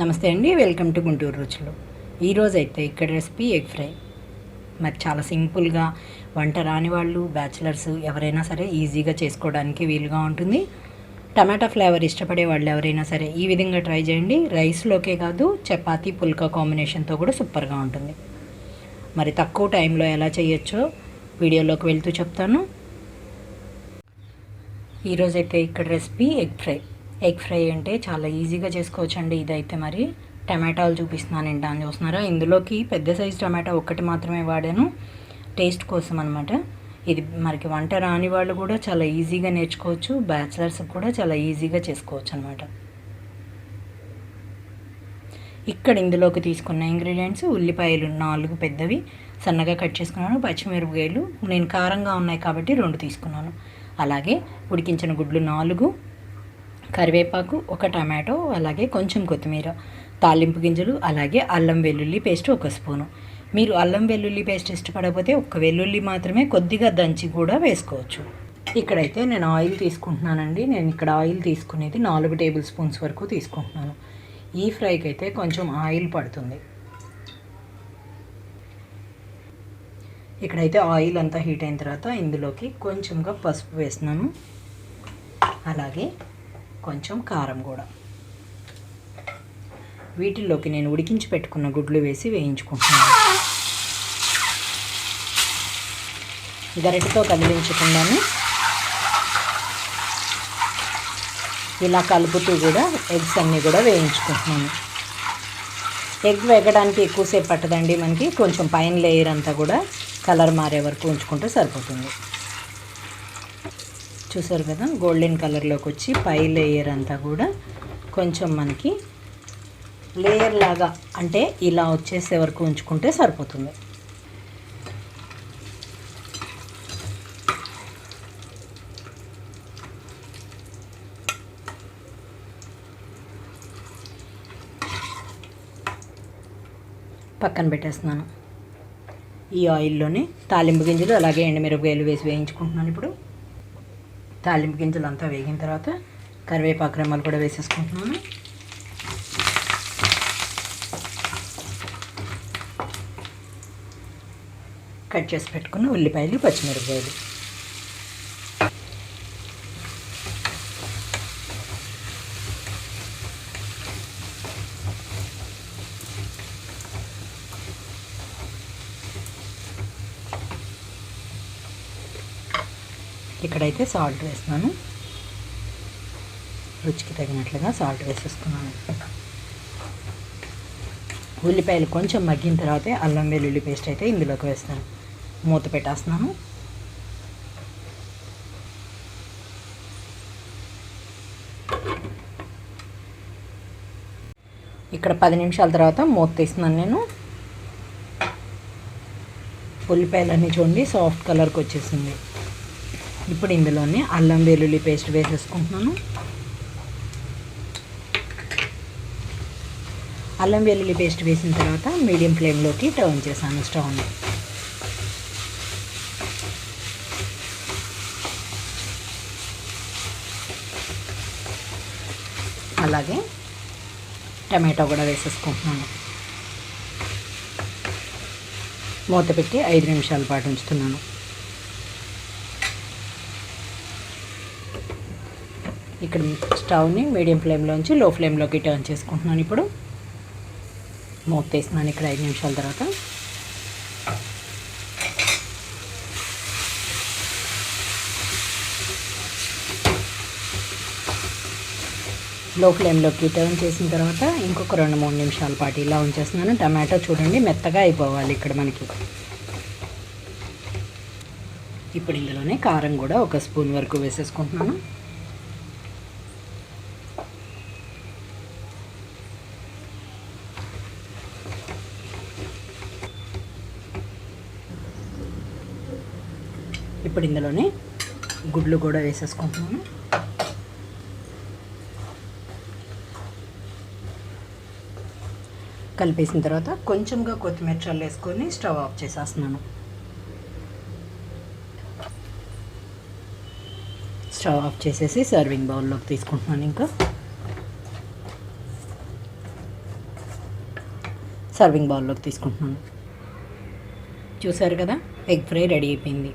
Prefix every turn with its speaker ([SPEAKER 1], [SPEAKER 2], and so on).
[SPEAKER 1] నమస్తే అండి welcome to Guntur రుచులు. ఈరోజు అయితే ఇక్కడ రెసిపీ ఎగ్ ఫ్రై. మరి చాలా సింపుల్గా వంట రాని వాళ్ళు బ్యాచిలర్స్ ఎవరైనా సరే ఈజీగా చేసుకోవడానికి వీలుగా ఉంటుంది. టమాటా ఫ్లేవర్ ఇష్టపడే వాళ్ళు ఎవరైనా సరే ఈ విధంగా ట్రై చేయండి. రైస్లోకే కాదు చపాతీ పుల్కా కాంబినేషన్తో కూడా సూపర్గా ఉంటుంది. మరి తక్కువ టైంలో ఎలా చేయొచ్చో వీడియోలోకి వెళ్తూ చెప్తాను. ఈరోజైతే ఇక్కడ recipe egg fry. Egg fry అంటే చాలా ఈజీగా చేసుకోవచ్చండి ఇదైతే మరి. టమాటాలు చూపిస్తున్నాను ఏంటా అని చూస్తున్నారా? ఇందులోకి పెద్ద సైజు టమాటా ఒక్కటి మాత్రమే వాడాను. టేస్ట్ కోసం అనమాట ఇది మనకి వంట రాని వాళ్ళు కూడా చాలా ఈజీగా నేర్చుకోవచ్చు. బ్యాచిలర్స్ కూడా చాలా ఈజీగా చేసుకోవచ్చు అనమాట ఇక్కడ ఇందులోకి తీసుకున్న ఇంగ్రీడియంట్స్ ఉల్లిపాయలు నాలుగు పెద్దవి సన్నగా కట్ చేసుకున్నాను పచ్చిమిరపకాయలు. నేను కారంగా ఉన్నాయి కాబట్టి రెండు తీసుకున్నాను. అలాగే ఉడికించిన గుడ్లు నాలుగు కరివేపాకు ఒక టమాటో అలాగే కొంచెం కొత్తిమీర తాలింపు గింజలు అలాగే అల్లం వెల్లుల్లి పేస్ట్ ఒక స్పూను. మీరు అల్లం వెల్లుల్లి పేస్ట్ ఇష్టపడకపోతే ఒక్క వెల్లుల్లి మాత్రమే కొద్దిగా దంచి కూడా వేసుకోవచ్చు. ఇక్కడైతే నేను ఆయిల్ తీసుకుంటున్నానండి. నేను ఇక్కడ ఆయిల్ తీసుకునేది నాలుగు టేబుల్ స్పూన్స్ వరకు తీసుకుంటున్నాను. ఈ ఫ్రైకి అయితే కొంచెం ఆయిల్ పడుతుంది. ఇక్కడైతే ఆయిల్ అంతా హీట్ అయిన తర్వాత ఇందులోకి కొంచెంగా పసుపు వేస్తున్నాను. అలాగే కొంచెం కారం కూడా. వీటిల్లోకి నేను ఉడికించి పెట్టుకున్న గుడ్లు వేసి వేయించుకుంటున్నాను. గరిటతో కదిలించకుండానే ఇలా కలుపుతూ కూడా ఎగ్స్ అన్నీ కూడా వేయించుకుంటున్నాను. ఎగ్ వేగడానికి ఎక్కువసేపు పట్టదండి మనకి కొంచెం పైన లేయర్ అంతా కూడా కలర్ మారే వరకు ఉంచుకుంటే సరిపోతుంది. చూసారు కదా గోల్డెన్ కలర్లోకి వచ్చి పై లేయర్ అంతా కూడా కొంచెం మనకి లేయర్ లాగా అంటే ఇలా వచ్చేసే వరకు ఉంచుకుంటే సరిపోతుంది. పక్కన పెట్టేస్తున్నాను. ఈ ఆయిల్లోనే తాలింపు గింజలు అలాగే ఎండుమిరపకాయలు వేసి వేయించుకుంటున్నాను ఇప్పుడు. తాలింపు గింజలు అంతా వేగిన తర్వాత కరివేపాకు రెమ్మలు కూడా వేసేసుకుంటున్నాను. కట్ చేసి పెట్టుకున్న ఉల్లిపాయలు పచ్చిమిరపకాయలు. ఇక్కడైతే సాల్ట్ వేస్తున్నాను. రుచికి తగినట్లుగా సాల్ట్ వేసేసుకున్నాను. ఉల్లిపాయలు కొంచెం మగ్గిన తర్వాతే అల్లం వెల్లుల్లి పేస్ట్ అయితే ఇందులోకి వేస్తాను మూత పెట్టేస్తున్నాను. ఇక్కడ పది నిమిషాల తర్వాత మూత తీస్తున్నాను నేను. ఉల్లిపాయలన్నీ చూడండి సాఫ్ట్ కలర్కి వచ్చేసింది. ఇప్పుడు ఇందులోనే అల్లం వెల్లుల్లి పేస్ట్ వేసేసుకుంటున్నాను. అల్లం వెల్లుల్లి పేస్ట్ వేసిన తర్వాత మీడియం ఫ్లేమ్లోకి టర్న్ చేశాను స్టవ్ని. అలాగే టమాటో కూడా వేసేసుకుంటున్నాను. మూత పెట్టి ఐదు నిమిషాల పాటు ఉంచుతున్నాను. ఇక్కడ స్టవ్ని మీడియం ఫ్లేమ్లోంచి లో ఫ్లేమ్లోకి టర్న్ చేసుకుంటున్నాను ఇప్పుడు. మూత వేసినాను ఇక్కడ ఐదు నిమిషాల తర్వాత. లో ఫ్లేమ్లోకి టర్న్ చేసిన తర్వాత ఇంకొక రెండు మూడు నిమిషాల పాటు ఇలా ఉంచేస్తున్నాను. టమాటో చూడండి మెత్తగా అయిపోవాలి ఇక్కడ మనకి. ఇప్పుడు ఇందులోనే కారం కూడా ఒక స్పూన్ వరకు వేసేసుకుంటున్నాను. ఇప్పుడు ఇందులోనే గుడ్లు కూడా వేసేసుకుంటున్నాను. కలిపేసిన తర్వాత కొంచెంగా కొత్తిమీర చల్లు వేసుకొని స్టవ్ ఆఫ్ చేసేస్తున్నాను. స్టవ్ ఆఫ్ చేసేసి సర్వింగ్ బౌల్లోకి తీసుకుంటున్నాను ఇంకా. సర్వింగ్ బౌల్లోకి తీసుకుంటున్నాను. చూసారు కదా? ఎగ్ ఫ్రై రెడీ అయిపోయింది.